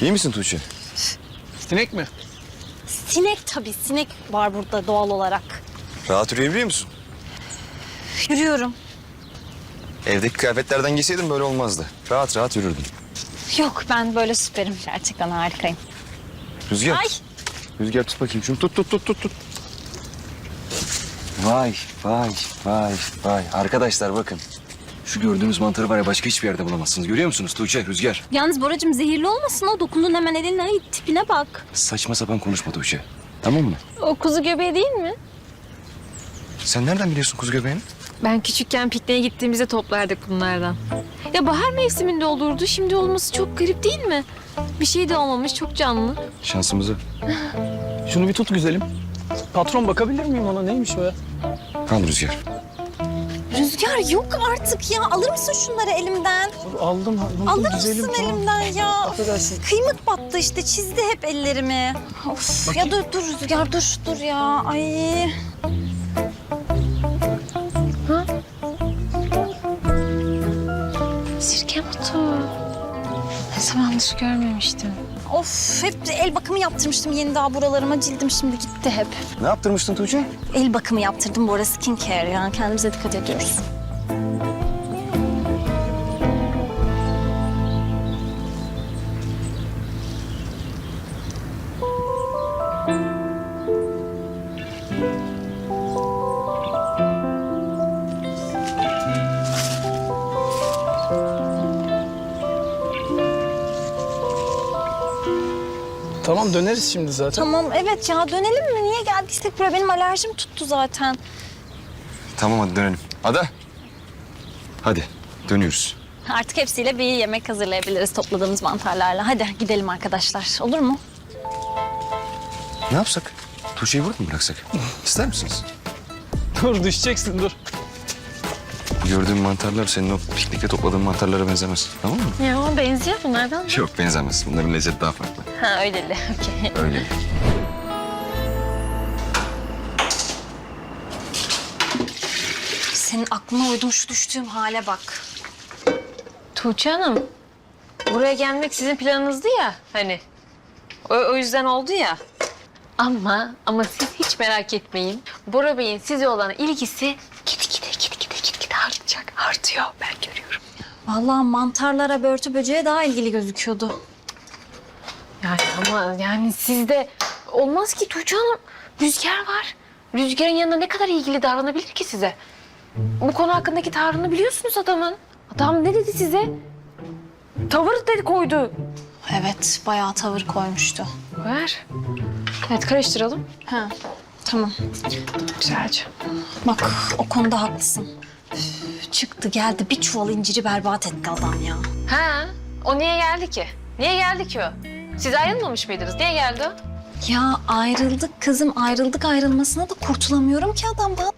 İyi misin Tuğçe? Sinek mi? Sinek tabii sinek var burada doğal olarak. Rahat yürüyebiliyor musun? Yürüyorum. Evdeki kıyafetlerden giyseydin böyle olmazdı. Rahat rahat yürürdün. Yok ben böyle süperim. Gerçekten harikayım. Rüzgar. Ay. Rüzgar tut bakayım şunu. Tut tut tut tut tut. Vay vay vay vay. Arkadaşlar bakın. Şu gördüğünüz mantarı var ya başka hiçbir yerde bulamazsınız. Görüyor musunuz Tuğçe, Rüzgar? Yalnız Boracığım zehirli olmasın o. Dokundun hemen elinle. Ay, tipine bak. Saçma sapan konuşma Tuğçe. Tamam mı? O kuzu göbeği değil mi? Sen nereden biliyorsun kuzu göbeğini? Ben küçükken pikniğe gittiğimizde toplardık bunlardan. Ya bahar mevsiminde olurdu. Şimdi olması çok garip değil mi? Bir şey de olmamış. Çok canlı. Şansımızı. Şunu bir tut güzelim. Patron bakabilir miyim ona? Neymiş o ya? Al Rüzgar. Rüzgar yok artık ya. Alır mısın şunları elimden? Dur, Aldım. aldım. Alır güzelim, mısın tamam. elimden ya? Affedersin. Kıymık battı işte. Çizdi hep ellerimi. Of ya dur dur Rüzgar dur dur ya. Ay. Sirke motor. Ne zamandır görmemiştim. Of hep el bakımı yaptırmıştım yeni daha buralarıma. Cildim şimdi gitti hep. Ne yaptırmıştın Tuğçe? El bakımı yaptırdım bu ara skin care yani kendimize dikkat ediyoruz. Döneriz şimdi zaten. Tamam evet ya dönelim mi? Niye geldiysek buraya benim alerjim tuttu zaten. Tamam hadi dönelim. Ada. Hadi dönüyoruz. Artık hepsiyle bir yemek hazırlayabiliriz topladığımız mantarlarla. Hadi gidelim arkadaşlar olur mu? Ne yapsak? Tuğçe'yi burada mı bıraksak? İster misiniz? Dur düşeceksin dur. Gördüğüm mantarlar senin o piknikte topladığın mantarlara benzemez. Tamam mı? Ya benziyor bunlardan. Yok benzemez. Bunların lezzeti daha farklı. Ha öyleli. Okey. Öyle. Senin aklına uydum şu düştüğüm hale bak. Tuğçe Hanım. Buraya gelmek sizin planınızdı ya hani. O, o yüzden oldu ya. Ama ama siz hiç merak etmeyin. Bora Bey'in size olan ilgisi artacak. Artıyor ben görüyorum. Vallahi mantarlara, börtü böceğe daha ilgili gözüküyordu. Yani ama yani sizde olmaz ki Tuğçe Hanım. Rüzgar var. Rüzgarın yanında ne kadar ilgili davranabilir ki size? Bu konu hakkındaki tavrını biliyorsunuz adamın. Adam ne dedi size? Tavır dedi koydu. Evet bayağı tavır koymuştu. Ver. Evet karıştıralım. Ha tamam. Güzelce. Bak o konuda haklısın. Üf, çıktı geldi bir çuval inciri berbat etti adam ya. Ha, o niye geldi ki? Niye geldi ki o? Siz ayrılmamış mıydınız? Niye geldi o? Ya ayrıldık kızım ayrıldık ayrılmasına da kurtulamıyorum ki adamdan.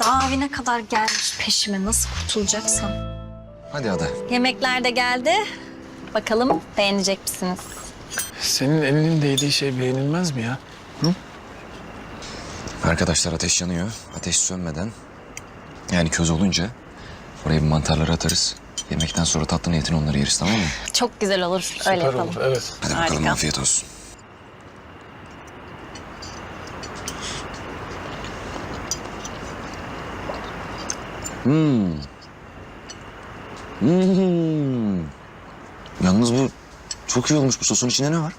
Daha evine kadar gelmiş peşime nasıl kurtulacaksam. Hadi Ada. Yemekler de geldi. Bakalım beğenecek misiniz? Senin elinin değdiği şey beğenilmez mi ya? Arkadaşlar ateş yanıyor. Ateş sönmeden yani köz olunca oraya bir mantarları atarız. Yemekten sonra tatlı niyetine onları yeriz tamam mı? Çok güzel olur. Öyle Süper yapalım. olur evet. Hadi bakalım Harika. afiyet olsun. Hmm. Hmm. Yalnız bu çok iyi olmuş. Bu sosun içinde ne var?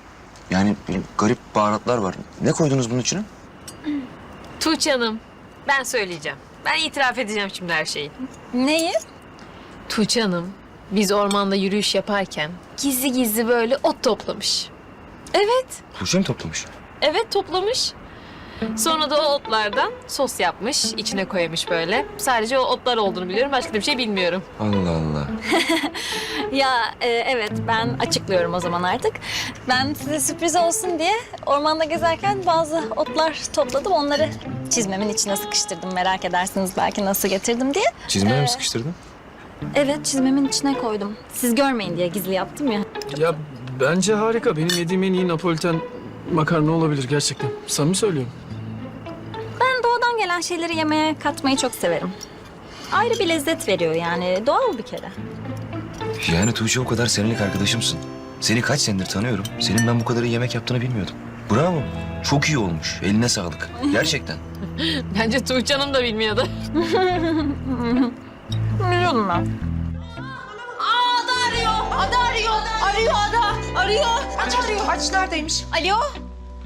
Yani bir garip baharatlar var. Ne koydunuz bunun içine? Tuğçe Hanım, ben söyleyeceğim. Ben itiraf edeceğim şimdi her şeyi. Neyi? Tuğçe Hanım, biz ormanda yürüyüş yaparken gizli gizli böyle ot toplamış. Evet, Tuğçe mi toplamış? evet toplamış. Sonra da o otlardan sos yapmış, içine koymuş böyle. Sadece o otlar olduğunu biliyorum, başka da bir şey bilmiyorum. Allah Allah. Ya e, evet ben açıklıyorum o zaman artık. Ben size sürpriz olsun diye ormanda gezerken bazı otlar topladım. Onları çizmemin içine sıkıştırdım. Merak edersiniz belki nasıl getirdim diye. Çizmeye Ee, mi sıkıştırdın? Evet çizmemin içine koydum. Siz görmeyin diye gizli yaptım ya. Ya bence harika. Benim yediğim en iyi Napoliten makarna olabilir gerçekten. Samimi söylüyorum. Ben doğadan gelen şeyleri yemeğe katmayı çok severim. Ayrı bir lezzet veriyor yani. Doğal bir kere. Yani Tuğçe o kadar senelik arkadaşımsın. Seni kaç senedir tanıyorum. Senin ben bu kadar iyi yemek yaptığını bilmiyordum. Bravo. Çok iyi olmuş. Eline sağlık. Gerçekten. Bence Tuğçe Hanım da bilmiyordu. Biliyordum ben. Ada arıyor. Arıyor Ada. Arıyor. Aç arıyor. Aç neredeymiş? Alo.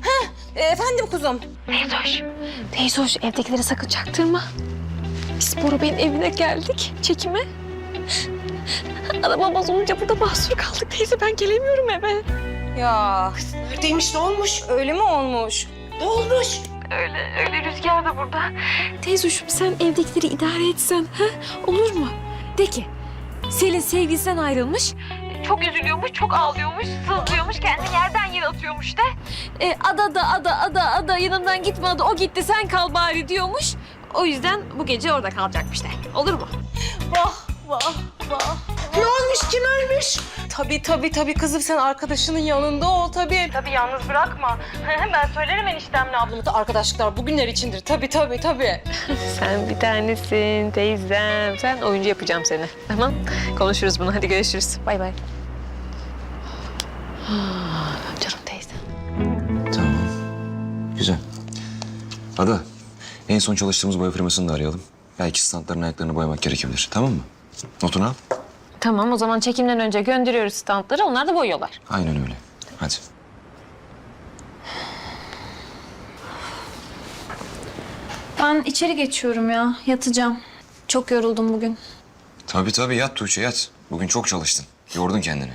Heh, efendim kuzum. Teyzoş. Teyzoş evdekilere sakın çaktırma. Biz Bora Bey'in evine geldik çekime. Araba bozulunca burada mahsur kaldık teyze ben gelemiyorum eve. Ya neredeymiş ne olmuş? Öyle mi olmuş? Ne olmuş? Öyle, öyle rüzgar da burada. Teyzoşum sen evdekileri idare etsen ha? Olur mu? De ki Selin sevgilisinden ayrılmış. Çok üzülüyormuş, çok ağlıyormuş, sızlıyormuş, kendini yerden yere atıyormuş de. E, ada da ada ada ada yanımdan gitme ada o gitti sen kal bari diyormuş. O yüzden bu gece orada kalacakmış de. Olur mu? Vah vah vah. Ne olmuş? Kim ölmüş? Tabii tabii tabii kızım sen arkadaşının yanında ol tabii. Tabii yalnız bırakma. ben söylerim eniştemle ablamı da arkadaşlıklar bugünler içindir. Tabii tabii tabii. Sen bir tanesin teyzem. Sen oyuncu yapacağım seni. Tamam. Konuşuruz bunu. Hadi görüşürüz. Bay bay. Canım teyze. Tamam. Güzel. Ada, en son çalıştığımız boya firmasını da arayalım. Belki standların ayaklarını boyamak gerekebilir. Tamam mı? Notunu al. Tamam o zaman çekimden önce gönderiyoruz standları. Onlar da boyuyorlar. Aynen öyle. Hadi. Ben içeri geçiyorum ya. Yatacağım. Çok yoruldum bugün. Tabii tabii yat Tuğçe yat. Bugün çok çalıştın. Yordun kendini.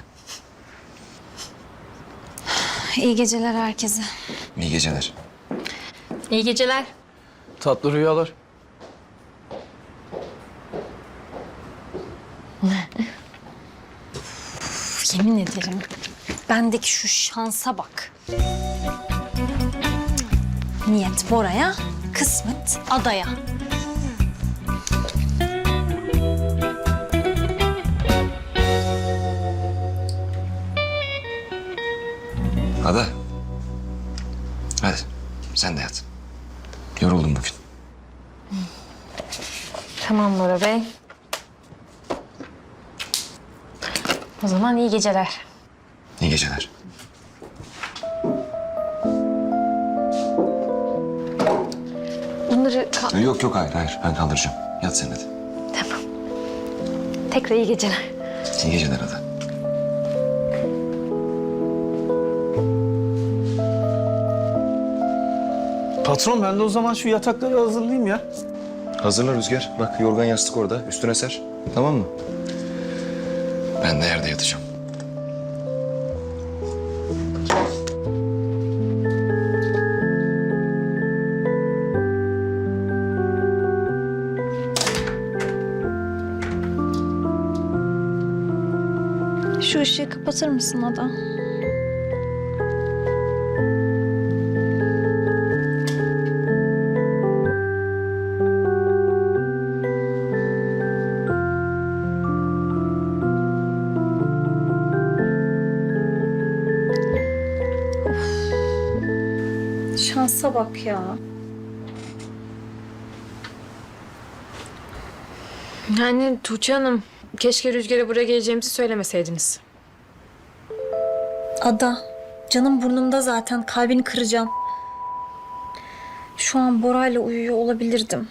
İyi geceler herkese. İyi geceler. İyi geceler. Tatlı rüyalar. Ederim. Bendeki şu şansa bak. Niyet Bora'ya, kısmet adaya. Ada. Hadi sen de yat. Yoruldum bugün. Tamam Bora Bey. O zaman iyi geceler. İyi geceler. Bunları ka- Yok yok hayır hayır ben kaldıracağım. Yat sen hadi. Tamam. Tekrar iyi geceler. İyi geceler Ada. Patron ben de o zaman şu yatakları hazırlayayım ya. Hazırla Rüzgar. Bak yorgan yastık orada. Üstüne ser. Tamam mı? Ben de yerde yatacağım. Şu ışığı kapatır mısın Ada? Şansa bak ya. Yani Tuğçe Hanım, keşke Rüzgar'a buraya geleceğimizi söylemeseydiniz. Ada, canım burnumda zaten. Kalbini kıracağım. Şu an Bora'yla uyuyor olabilirdim.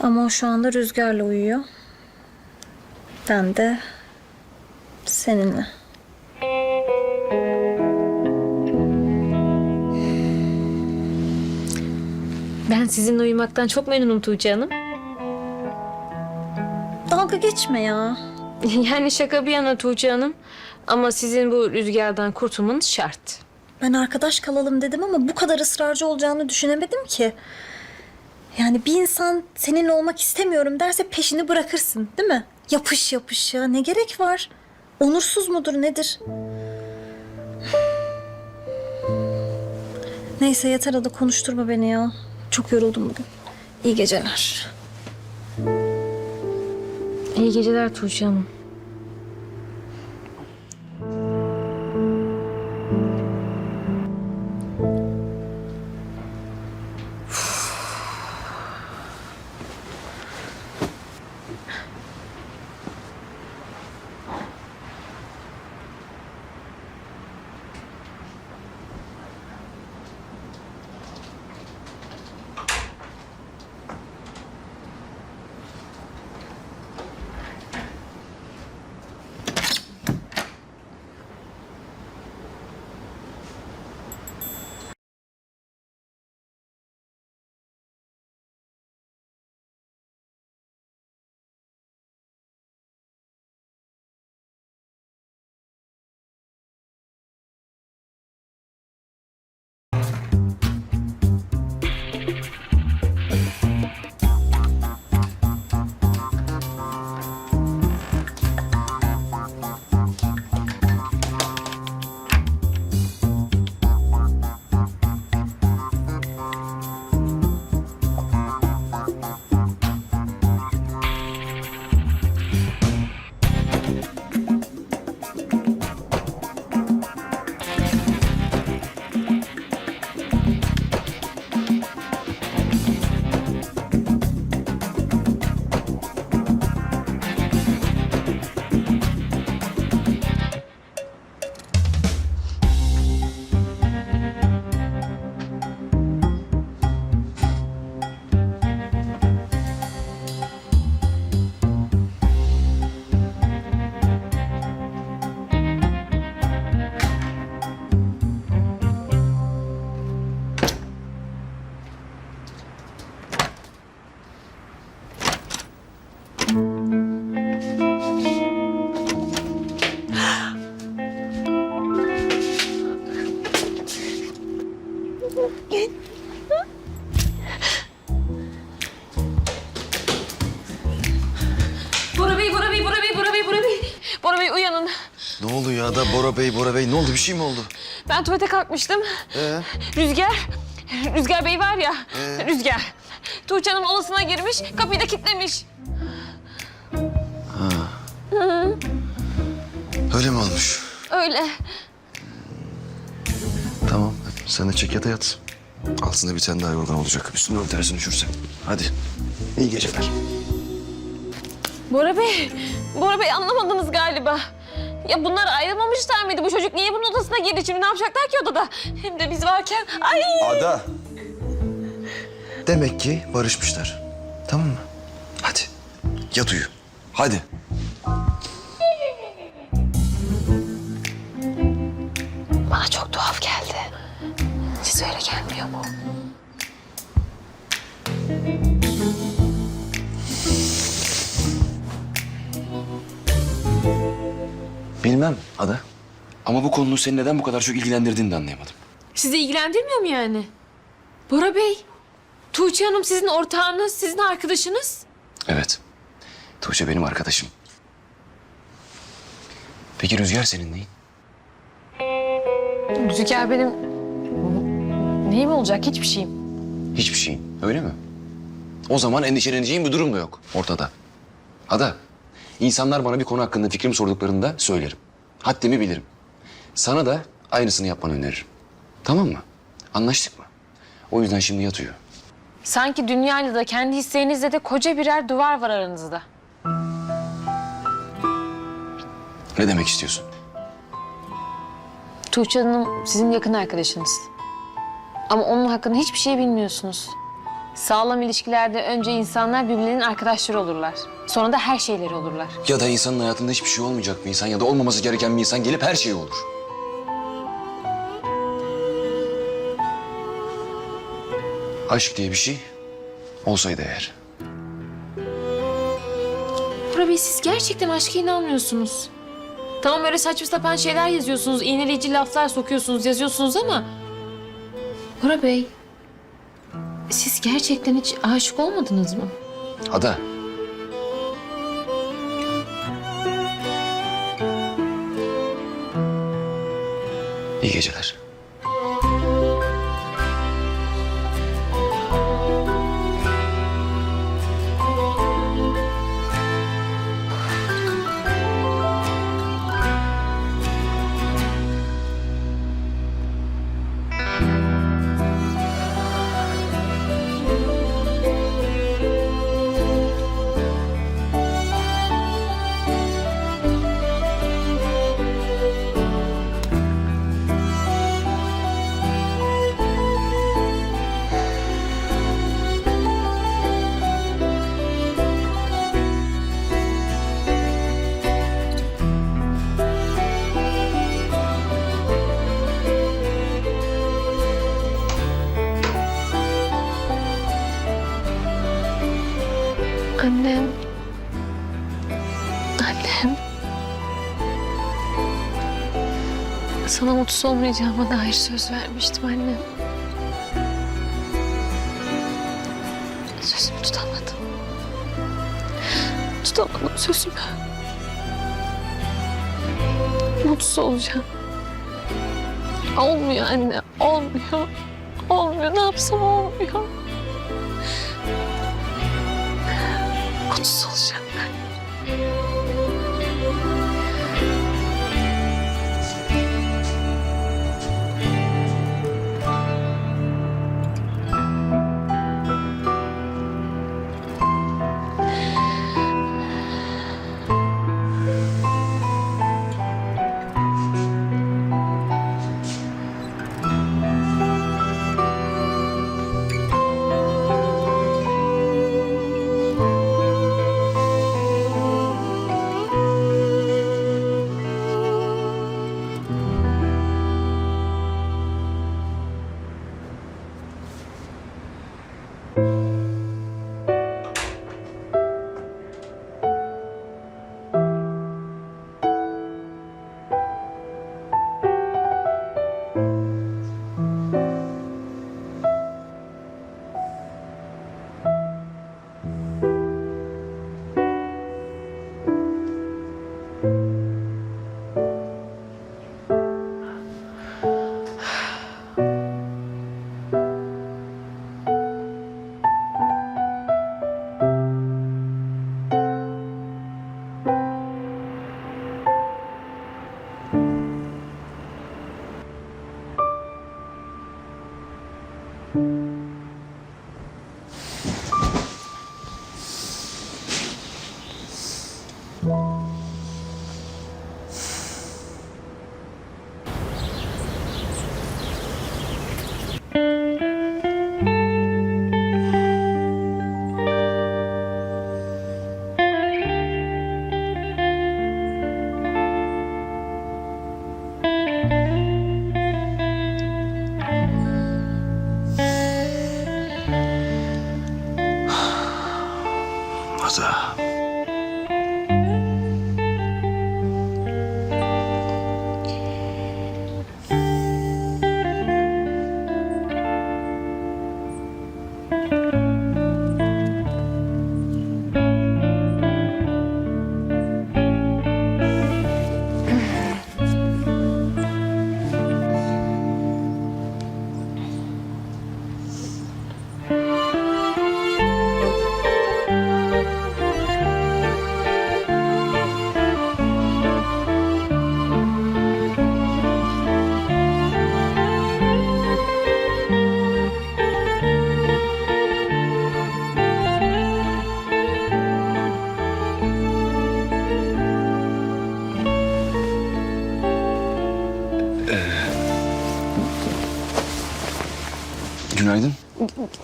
Ama o şu anda Rüzgar'la uyuyor. Ben de seninle. Ben sizinle uyumaktan çok memnunum Tuğçe Hanım. Dalga geçme ya. Yani şaka bir yana Tuğçe Hanım. Ama sizin bu rüzgardan kurtulmanız şart. Ben arkadaş kalalım dedim ama bu kadar ısrarcı olacağını düşünemedim ki. Yani bir insan seninle olmak istemiyorum derse peşini bırakırsın değil mi? Yapış yapış ya ne gerek var? Onursuz mudur nedir? Neyse yeter hadi konuşturma beni ya. Çok yoruldum bugün. İyi geceler. İyi geceler Tuğçe Hanım. Bora Bey, Bora Bey, Bora Bey, Bora Bey, Bora Bey. Bora Bey uyanın. Ne oluyor ya da Bora Bey, Bora Bey? Ne oldu? Bir şey mi oldu? Ben tuvalete kalkmıştım. Ee? Rüzgar, Rüzgar Bey var ya, ee? Rüzgar. Tuğçe Hanım odasına girmiş, kapıyı da kilitlemiş. Ha. Hı -hı. Öyle mi olmuş? Öyle. Sen de çek yata yat. Altında bir tane daha yorgan olacak. Üstüne örtersin üşürsen. Hadi. İyi geceler. Bora Bey, Bora Bey anlamadınız galiba. Ya bunlar ayrılmamışlar mıydı? Bu çocuk niye bunun odasına girdi? Şimdi ne yapacaklar ki odada? Hem de biz varken. Ay! Ada. Demek ki barışmışlar. Tamam mı? Hadi. Yat uyu. Hadi. Öyle gelmiyor mu? Bilmem Ada. Ama bu konunun seni neden bu kadar çok ilgilendirdiğini de anlayamadım. Sizi ilgilendirmiyor mu yani? Bora Bey, Tuğçe Hanım sizin ortağınız, sizin arkadaşınız. Evet. Tuğçe benim arkadaşım. Peki Rüzgar senin neyin? Rüzgar benim... Neyim olacak? Hiçbir şeyim. Hiçbir şeyin. Öyle mi? O zaman endişeleneceğin bir durum da yok ortada. Ada, insanlar bana bir konu hakkında fikrimi sorduklarında söylerim. Haddimi bilirim. Sana da aynısını yapmanı öneririm. Tamam mı? Anlaştık mı? O yüzden şimdi yat uyu. Sanki dünyayla da kendi hislerinizle de koca birer duvar var aranızda. Ne demek istiyorsun? Tuğçe Hanım sizin yakın arkadaşınız. Ama onun hakkında hiçbir şey bilmiyorsunuz. Sağlam ilişkilerde önce insanlar birbirlerinin arkadaşları olurlar. Sonra da her şeyleri olurlar. Ya da insanın hayatında hiçbir şey olmayacak bir insan ya da olmaması gereken bir insan gelip her şey olur. Aşk diye bir şey olsaydı eğer. Bora Bey siz gerçekten aşka inanmıyorsunuz. Tamam öyle saçma sapan şeyler yazıyorsunuz, iğneleyici laflar sokuyorsunuz, yazıyorsunuz ama... Bora Bey, siz gerçekten hiç aşık olmadınız mı? Ada. İyi geceler. Mutsuz olmayacağıma dair söz vermiştim annem. Sözümü tutamadım. Tutamadım sözümü. Mutsuz olacağım. Olmuyor anne, olmuyor. Olmuyor, ne yapsam olmuyor. Mutsuz olacağım ben.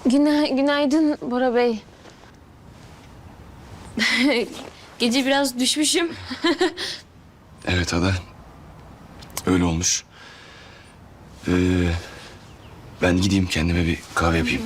Güna günaydın Bora Bey. Gece biraz düşmüşüm. Evet Ada. Öyle olmuş. Ee, ben gideyim kendime bir kahve yapayım.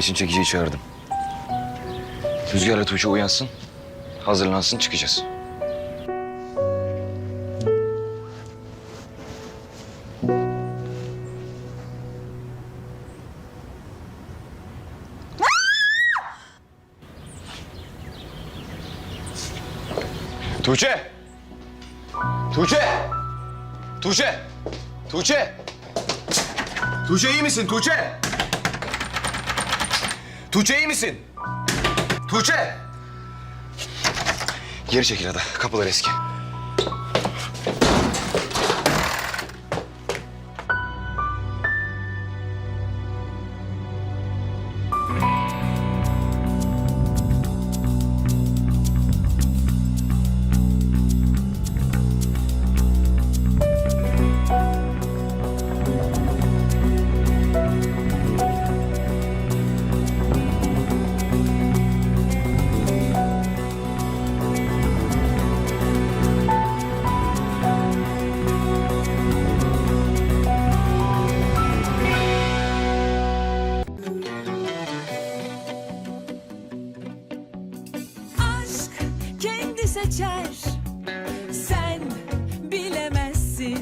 Araba için çekiciyi çağırdım. Rüzgarla Tuğçe uyansın. Hazırlansın çıkacağız. Tuğçe! Tuğçe! Tuğçe! Tuğçe! Tuğçe iyi misin Tuğçe? Tuğçe iyi misin? Tuğçe! Geri çekil hadi. Kapılar eski.